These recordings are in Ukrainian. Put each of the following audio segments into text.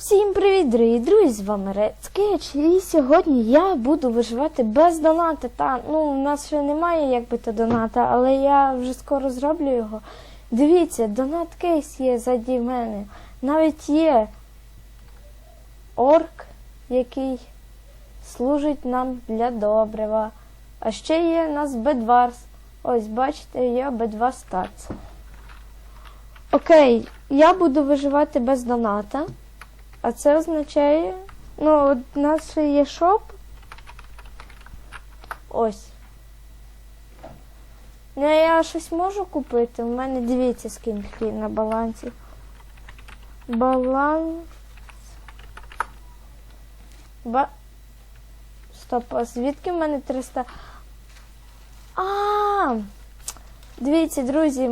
Всім привіт, дорогі друзі! З вами Sketch, і сьогодні я буду виживати без доната. Та ну у нас ще немає якби то доната, але я вже скоро зроблю його. Дивіться, донат кейс є заді мене. Навіть є орк, який служить нам для добрива. А ще є у нас Бедварс. Ось, бачите, є Бедва Стац. Окей, я буду виживати без доната. А це означає, ну, у нас ще є шоп. Ось. Ну, я щось можу купити. У мене дивіться, скільки на балансі. Баланс. Ба... Стоп, а звідки в мене 300? А, -а, -а! Дивіться, друзі,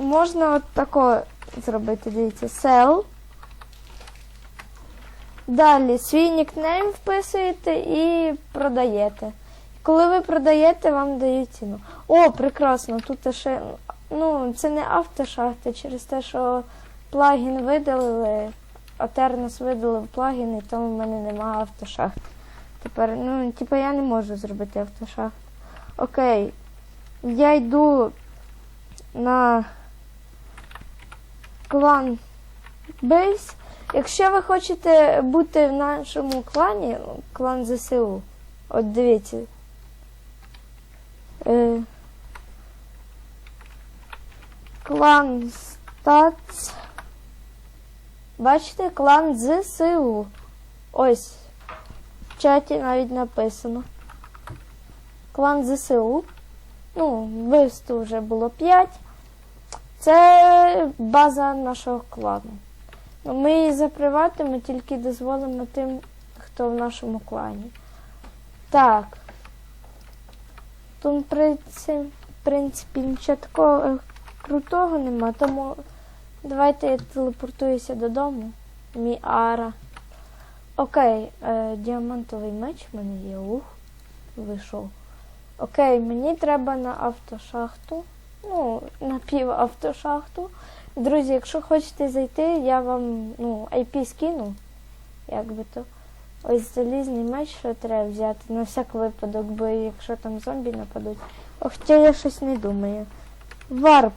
можна от тако зробити, дивіться, sell. Далі свій нікнейм вписуєте і продаєте. Коли ви продаєте, вам дають ціну. О, прекрасно! Тут ще ну, це не автошахти через те, що плагін видалили, Атернос видалив плагін, і тому в мене немає автошахт. Тепер, ну, типу, я не можу зробити автошахт. Окей. Я йду на клан Бейс. Якщо ви хочете бути в нашому клані, клан ЗСУ, от дивіться. Е, клан Стац. Бачите, клан ЗСУ. Ось. В чаті навіть написано. Клан ЗСУ. Ну, вбивств вже було 5. Це база нашого клану. Ми її заприватимо, тільки дозволимо тим, хто в нашому клані. Так. Тут, в принципі, нічого такого е, крутого нема, тому давайте я телепортуюся додому. Мій Ара. Окей, е, діамантовий меч в мене є. Ух, вийшов. Окей, мені треба на автошахту. Ну, на півавтошахту. Друзі, якщо хочете зайти, я вам ну, IP скину. Як би то. Ось залізний меч, що треба взяти на всяк випадок, бо якщо там зомбі нападуть. Хоча я щось не думаю. Варп.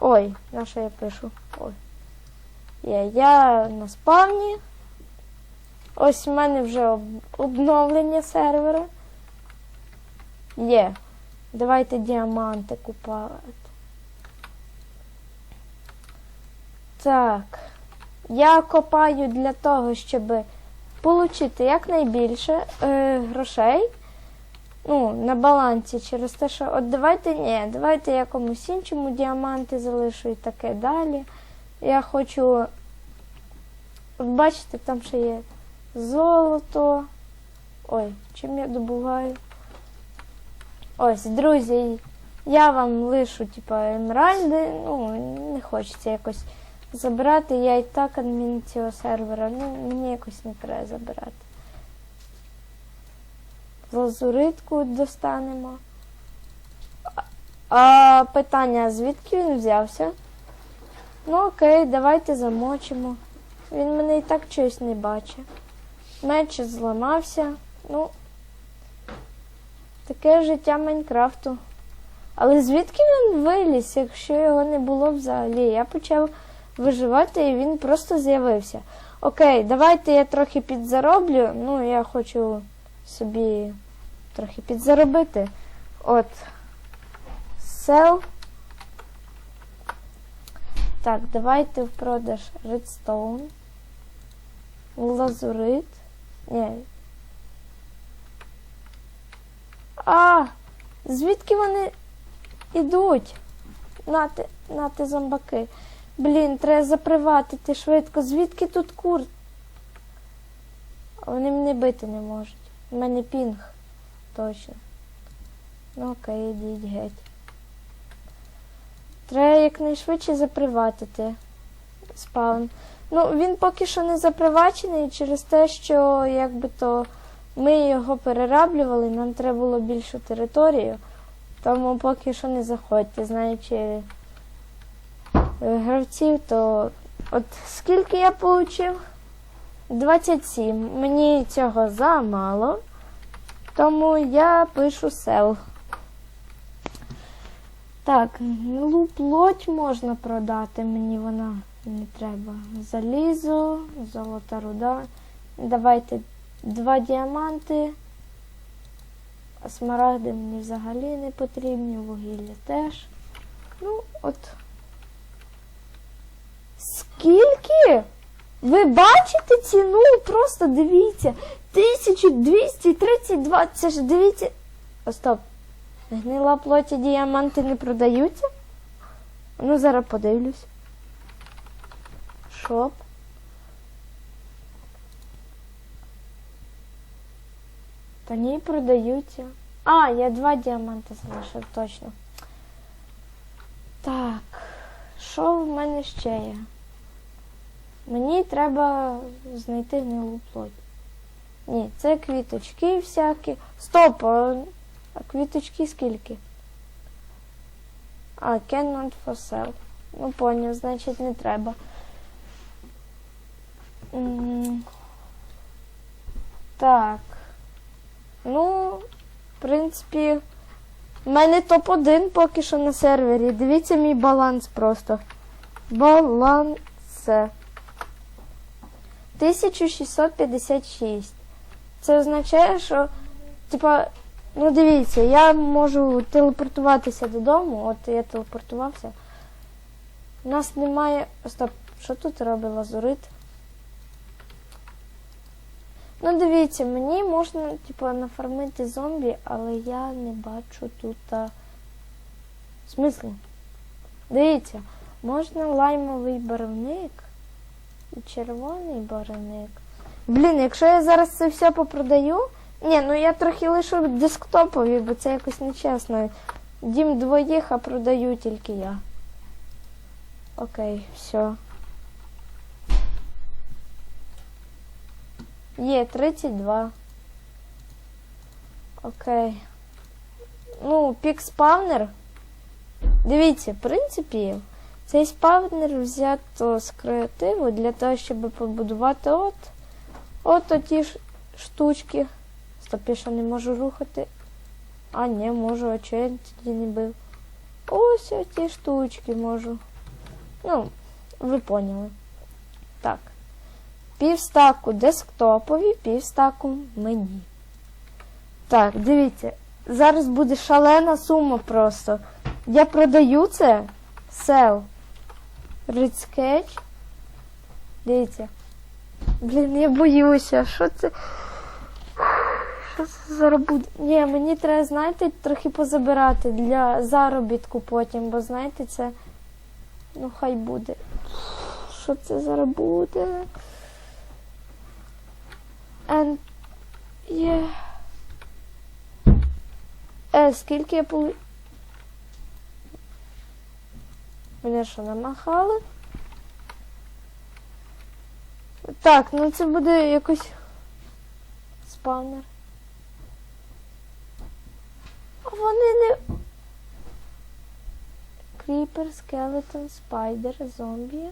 Ой, на що я пишу? Ой. Є, я на спавні. Ось у мене вже обновлення сервера. Є. Давайте діаманти купувати. Так. Я копаю для того, щоб отримати якнайбільше е, грошей. Ну, на балансі через те, що от давайте ні, давайте я комусь іншому діаманти залишу і таке далі. Я хочу. От бачите, там ще є золото. Ой, чим я добуваю? Ось, друзі, я вам лишу, типа, емеральди, ну, не хочеться якось забирати. Я і так адмін цього сервера, ну, мені якось не треба забирати. Лазуритку достанемо. А, питання, звідки він взявся? Ну окей, давайте замочимо. Він мене і так щось не бачить. Меч зламався. Ну, таке життя Майнкрафту. Але звідки він виліз, якщо його не було взагалі? Я почав виживати і він просто з'явився. Окей, давайте я трохи підзароблю. Ну, я хочу собі трохи підзаробити. От. Sell. Так, давайте в продаж Redstone. Лазурит. Ні. А! Звідки вони йдуть? Нати, нати зомбаки. Блін, треба заприватити швидко. Звідки тут кур? Вони мене бити не можуть. У мене пінг. Точно. Ну окей, йдіть геть. Треба якнайшвидше заприватити спаун. Ну, він поки що не запривачений через те, що якби то ми його перераблювали, нам треба було більшу територію. Тому поки що не заходьте. Знаючи гравців, то От скільки я отримав? 27. Мені цього замало. Тому я пишу сел. Так, ну, плоть можна продати, мені вона не треба. Залізо, золота руда. Давайте два діаманти. А смарагди мені взагалі не потрібні, вугілля теж. Ну, от. Скільки? Ви бачите ціну? Просто дивіться. 1232. Це ж дивіться. О, стоп. Гнила плоті діаманти не продаються? Ну, зараз подивлюсь. Шоп. Та ні, продаються. А, я два діаманти залишив, точно. Так, що в мене ще є? Мені треба знайти гнилу плоть. Ні, це квіточки всякі. Стоп! А квіточки скільки? А, cannot for sale. Ну, поняв, значить не треба. Так. Ну, в принципі, в мене топ-1 поки що на сервері. Дивіться мій баланс просто. Баланс. 1656. Це означає, що, типа, ну дивіться, я можу телепортуватися додому. От я телепортувався. У нас немає. Стоп, що тут робить лазурит? Ну, дивіться, мені можна, типу, нафармити зомбі, але я не бачу тут. Смислі? Дивіться, можна лаймовий барвник червоний барвник. Блін, якщо я зараз це все попродаю. Ні, ну я трохи лишу десктопові, бо це якось нечесно. Дім двоїх, а продаю тільки я. Окей, все. Є 32. Окей. Ну, пік спавнер. Дивіться, в принципі, цей спавнер взято з креативу для того, щоб побудувати от. От оті штучки. Стоп, я що не можу рухати. А, ні, можу, а я тоді не бив? Ось оті штучки можу. Ну, ви поняли. Так. Півстаку десктопові, півстаку мені. Так, дивіться. Зараз буде шалена сума просто. Я продаю це. Sell. Read. Дивіться. Блін, я боюся. Що це? Що це зараз буде? Ні, мені треба, знаєте, трохи позабирати для заробітку потім, бо знаєте, це. Ну, хай буде. Що це зараз буде? And... Yeah. Е, скільки я полу... Що намахали? Так, ну це буде якось спавнер. А вони не. Кріпер, скелетон, спайдер, зомбі.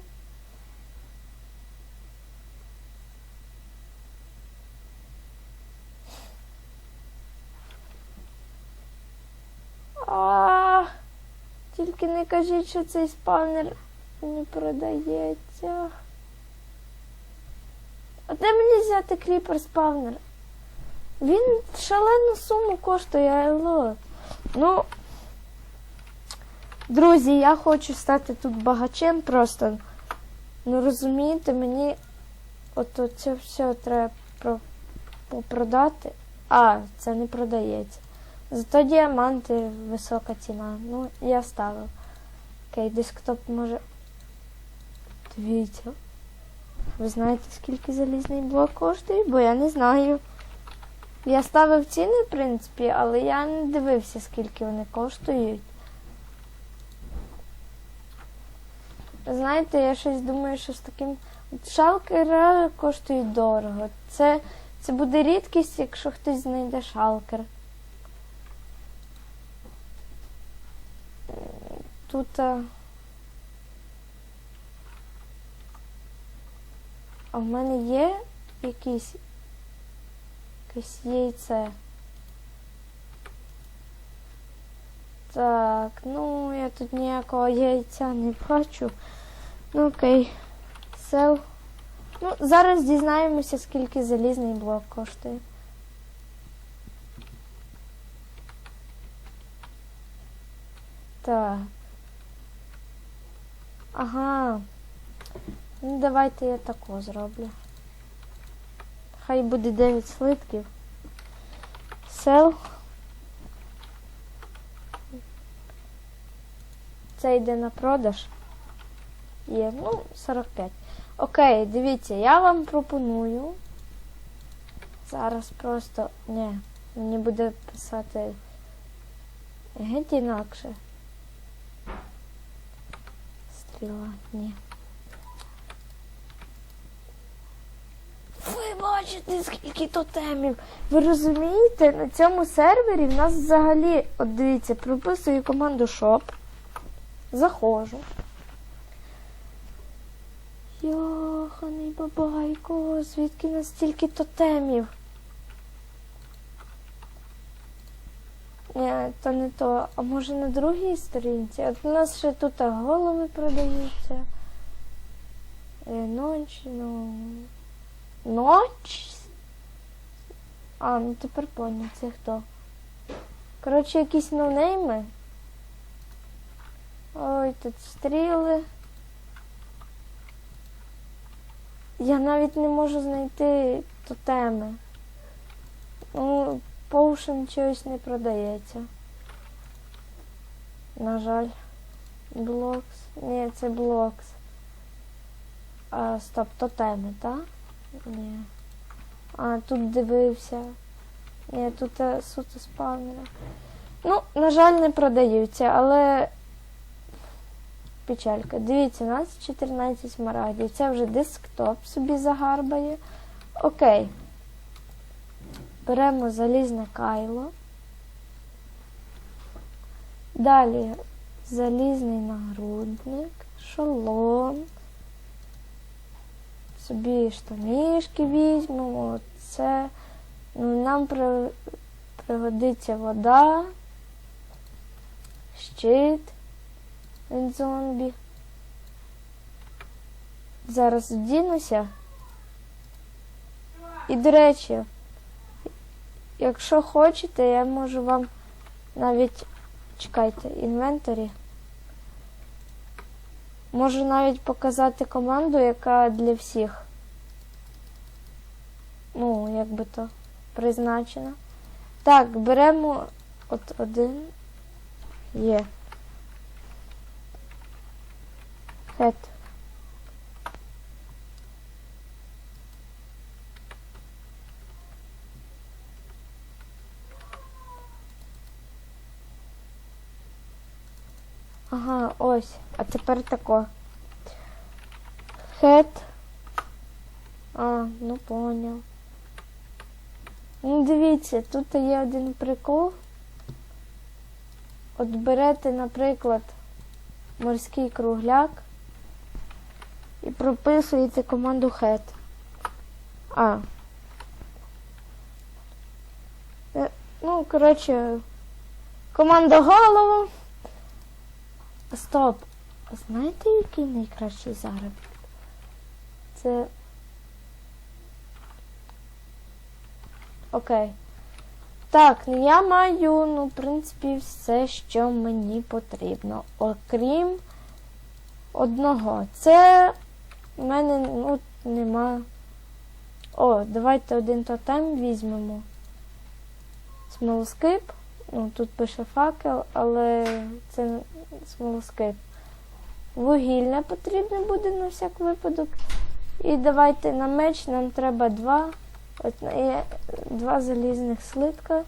А, тільки не кажіть, що цей спавнер не продається. А де мені взяти кріпер спавнер? Він шалену суму коштує, айло. Ну, друзі, я хочу стати тут багачем просто. Ну розумієте, мені от це все треба про, попродати. А, це не продається. Зато діаманти висока ціна. Ну, я ставив. Окей, десктоп може. Дивіться. Ви знаєте, скільки залізний блок коштує? Бо я не знаю. Я ставив ціни, в принципі, але я не дивився, скільки вони коштують. Знаєте, я щось думаю, що з таким. Шалкери коштують дорого. Це, це буде рідкість, якщо хтось знайде шалкер. Тут. а, А в мене є якісь якесь яйце. Так, ну я тут ніякого яйця не бачу. Ну окей. Сел. Ну, зараз дізнаємося, скільки залізний блок коштує. Так. Ага. Ну, давайте я тако зроблю. Хай буде 9 слитків. Сел. Це йде на продаж. Є, ну, 45. Окей, дивіться, я вам пропоную. Зараз просто. Ні, мені буде писати геть інакше. Стріла, ні. Ви бачите, скільки тотемів. Ви розумієте, на цьому сервері в нас взагалі, от дивіться, прописую команду shop. Заходжу. Йоханий бабайко, звідки настільки тотемів? Ні, то не то. А може на другій сторінці? От у нас ще тут голови продаються. Е, Ноч, ну. Ноч? А, ну тепер поняв, це хто? Коротше, якісь ноунейми. Ой, тут стріли. Я навіть не можу знайти тотеми. Ну, поушен чогось не продається. На жаль. Блокс. Ні, це блокс. А, стоп, тотеми, так? Ні. А, тут дивився. Ні, тут е, суто спавнери. Ну, на жаль, не продаються, але печалька. Дивіться, у нас 14 смарагдів. Це вже десктоп собі загарбає. Окей. Беремо залізне кайло. Далі залізний нагрудник, шолом. Собі штанішки візьмемо. Це ну, нам при- пригодиться вода, щит від зомбі. Зараз вдінуся. І, до речі, якщо хочете, я можу вам навіть чекайте, інвентарі. Можу навіть показати команду, яка для всіх. Ну, як би то призначена. Так, беремо от один. Є. Хет. Ага, ось. А тепер тако. Хет. А, ну поняв. Ну, дивіться, тут є один прикол. От берете, наприклад, морський кругляк і прописуєте команду head. А. Е, Ну, коротше, команда голову. Стоп. Знаєте, який найкращий заробіток? Це. Окей. Так, ну я маю, ну, в принципі, все, що мені потрібно. Окрім одного. Це в мене ну, нема. О, давайте один тотем візьмемо. Смолоскип. Ну, тут пише факел, але це смолоскип. Вугілля потрібне буде на всяк випадок. І давайте на меч нам треба два. От є два залізних слитка.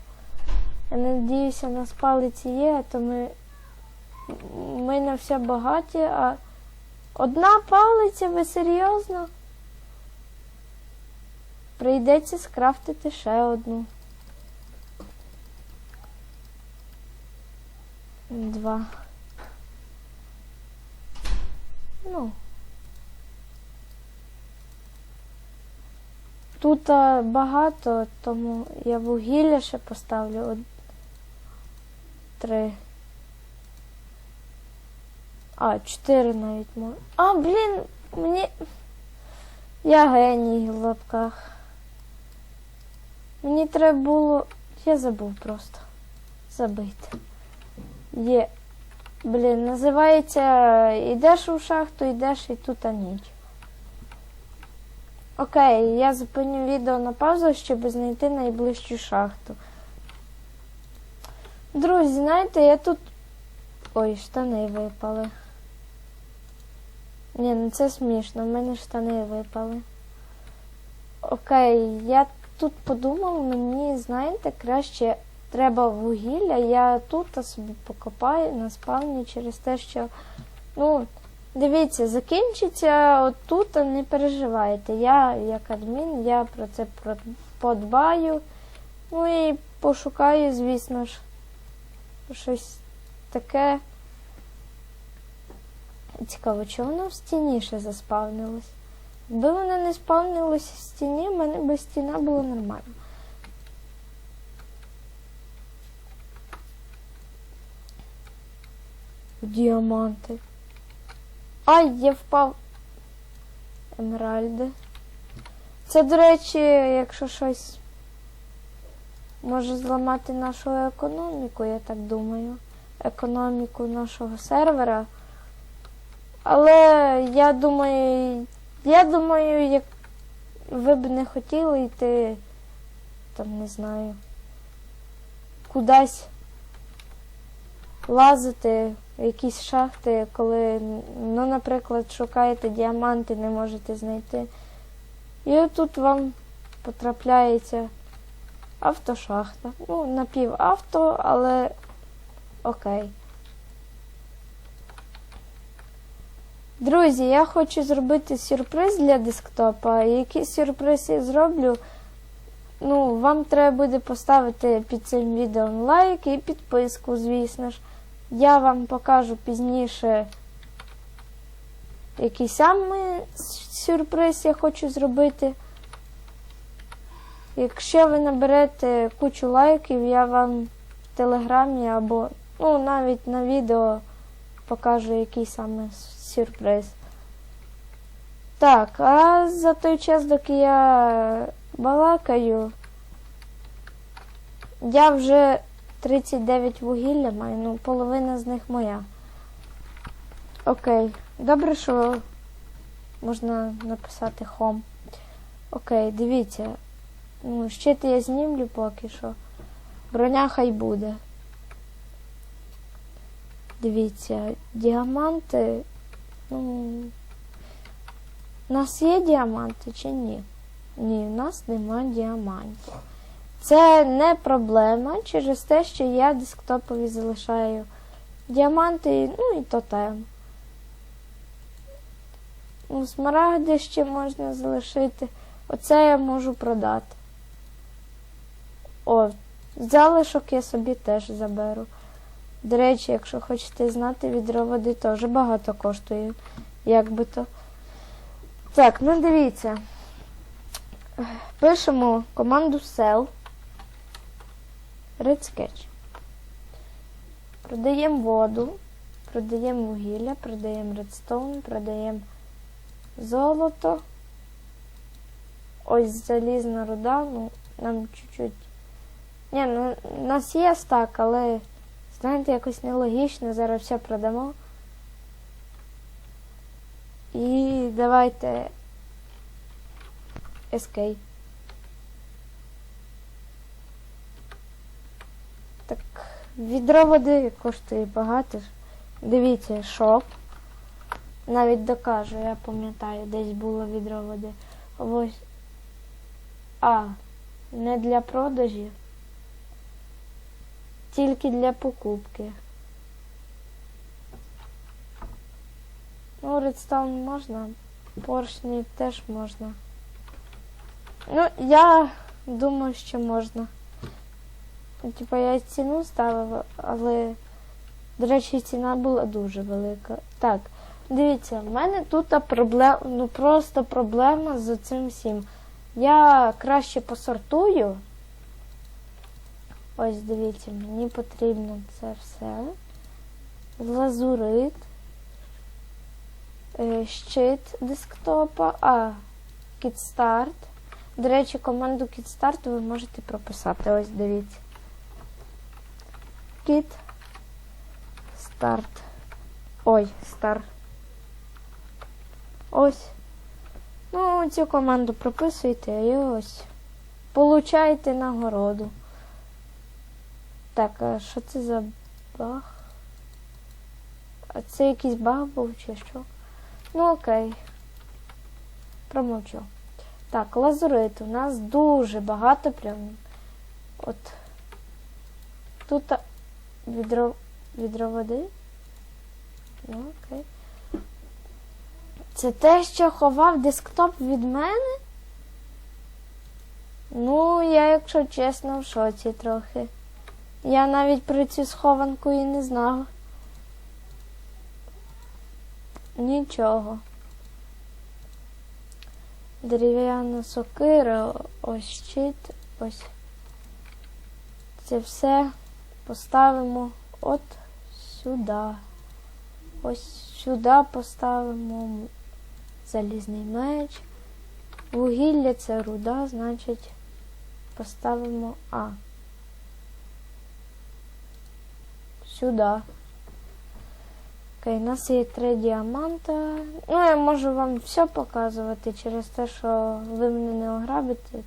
Я надіюся, у нас палиці є, а то ми, ми на все багаті, а одна палиця, ви серйозно? Прийдеться скрафтити ще одну. Два. Ну. Тут а, багато, тому я вугілля ще поставлю. Од... Три. А, чотири навіть можу. А, блін, мені. Я геній в лапках. Мені треба було. Я забув просто. Забити. Є. Блін, називається йдеш у шахту, йдеш і тут ніч. Окей, я зупиню відео на паузу, щоб знайти найближчу шахту. Друзі, знаєте, я тут. Ой, штани випали. Ні, ну це смішно, в мене штани випали. Окей, я тут подумав, мені, знаєте, краще треба вугілля. Я тут собі покопаю на спавні через те, що. Ну, дивіться, закінчиться отут, не переживайте. Я, як адмін, я про це подбаю. Ну і пошукаю, звісно ж, щось таке. Цікаво, чи воно в стіні ще заспавнилось? Якби воно не спавнилось в стіні, в мене би стіна була нормальна. Діаманти. Ай, я впав. Емеральди. Це, до речі, якщо щось може зламати нашу економіку, я так думаю. Економіку нашого сервера. Але я думаю, я думаю, як ви б не хотіли йти, там не знаю, кудись лазити якісь шахти, коли, ну, наприклад, шукаєте діаманти, не можете знайти. І отут вам потрапляється автошахта. Ну, напівавто, але окей. Друзі, я хочу зробити сюрприз для десктопа. Який сюрприз я зроблю? Ну, вам треба буде поставити під цим відео лайк і підписку, звісно ж. Я вам покажу пізніше, який саме сюрприз я хочу зробити. Якщо ви наберете кучу лайків, я вам в телеграмі або ну, навіть на відео покажу, який саме сюрприз. Так, а за той час, доки я балакаю, я вже 39 вугілля маю, ну половина з них моя. Окей. Добре, що можна написати хом. Окей, дивіться. Ну, щит я знімлю поки що. Броня хай буде. Дивіться, діаманти. Ну, у нас є діаманти чи ні? Ні, у нас нема діамантів. Це не проблема через те, що я десктопові залишаю діаманти, ну і тотем. Ну, смарагди ще можна залишити. Оце я можу продати. О, залишок я собі теж заберу. До речі, якщо хочете знати, відро води теж багато коштує. Як би то. Так, ну дивіться. Пишемо команду sell. Red Sketch. Продаємо воду, продаємо вугілля, продаємо редстоун, продаємо золото. Ось залізна руда, ну, нам чуть-чуть. Ні, ну, у нас є стак, але, знаєте, якось нелогічно, зараз все продамо. І давайте Escape. Так, відро води коштує багато. Дивіться, шоп. Навіть докажу, я пам'ятаю, десь було відро води. Ось. А, не для продажі. Тільки для покупки. Ну, редстаун можна, поршні теж можна. Ну, я думаю, що можна. Типа я ціну ставила, але, до речі, ціна була дуже велика. Так, дивіться, в мене тут проблема, ну просто проблема з цим всім. Я краще посортую. Ось дивіться, мені потрібно це все. Лазурит. е, Щит десктопа. А, кітстарт. До речі, команду кітстарт ви можете прописати. Ось дивіться. Кіт. Старт. Ой, стар. Ось. Ну, цю команду прописуйте і ось. Получаєте нагороду. Так, а що це за баг? А це якийсь баг був чи що? Ну окей. Промовчу. Так, лазурит. У нас дуже багато прям. От. Тут відро, відро води. Ну, окей. Це те, що ховав десктоп від мене? Ну, я, якщо чесно, в шоці трохи. Я навіть про цю схованку і не знав. Нічого. Дерев'яна сокира, ось щит, ось. Це все поставимо от сюди. Ось сюди поставимо залізний меч. Вугілля це руда, значить поставимо А. Сюди. Окей, у нас є три діаманта. Ну, я можу вам все показувати через те, що ви мене не ограбите,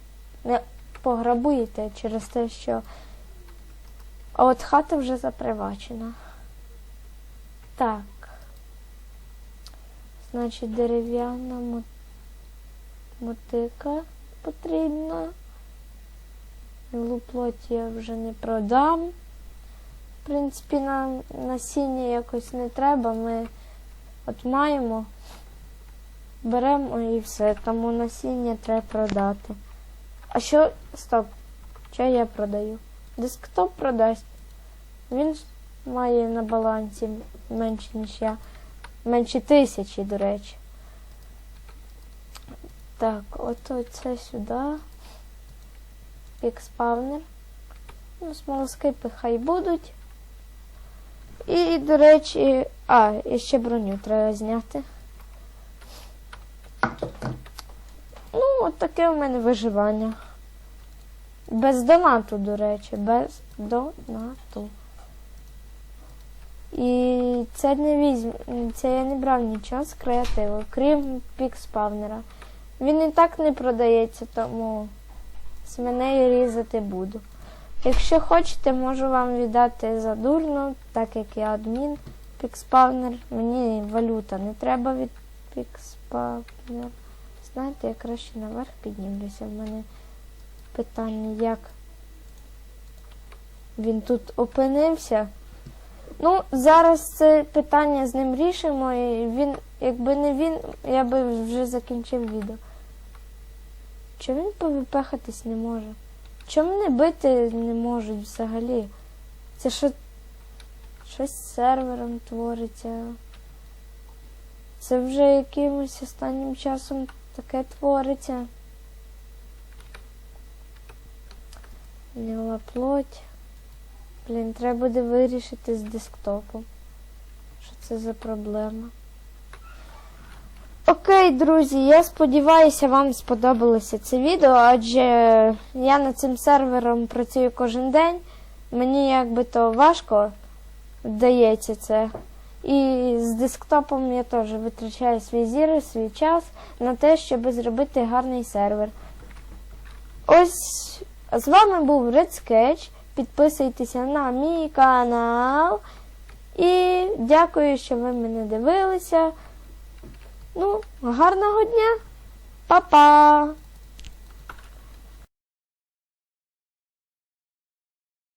не пограбуєте через те, що. А от хата вже запривачена. Так. Значить, дерев'яна мотика потрібна. Мілу плоті я вже не продам. В принципі, нам насіння якось не треба. Ми от маємо, беремо і все. Тому насіння треба продати. А що? Стоп. Що я продаю? Десктоп продасть. Він має на балансі менше, ніж я. Менше тисячі, до речі. Так, от оце сюди. Пікспавнер. Ну, смолоскипи хай будуть. І, до речі, а, і ще броню треба зняти. Ну, от таке в мене виживання. Без донату, до речі, без донату. І це не візьм... це я не брав нічого з креативу, крім пікспавнера. Він і так не продається, тому з мене різати буду. Якщо хочете, можу вам віддати задурно, так як я адмін пікспавнер. Мені валюта не треба від пікспавнер. Знаєте, я краще наверх піднімлюся. В мене питання, як він тут опинився. Ну, зараз це питання з ним рішимо, і він, якби не він, я би вже закінчив відео. Чому він повипехатись не може? Чому мене бити не можуть взагалі? Це що щось з сервером твориться. Це вже якимось останнім часом таке твориться. Гніла плоть. Блін, треба буде вирішити з десктопом. Що це за проблема? Окей, друзі, я сподіваюся, вам сподобалося це відео, адже я над цим сервером працюю кожен день. Мені якби то важко вдається це. І з десктопом я теж витрачаю свій зір, свій час на те, щоб зробити гарний сервер. Ось з вами був Red Sketch. Підписуйтеся на мій канал. І дякую, що ви мене дивилися. Ну, гарного дня. Па-па!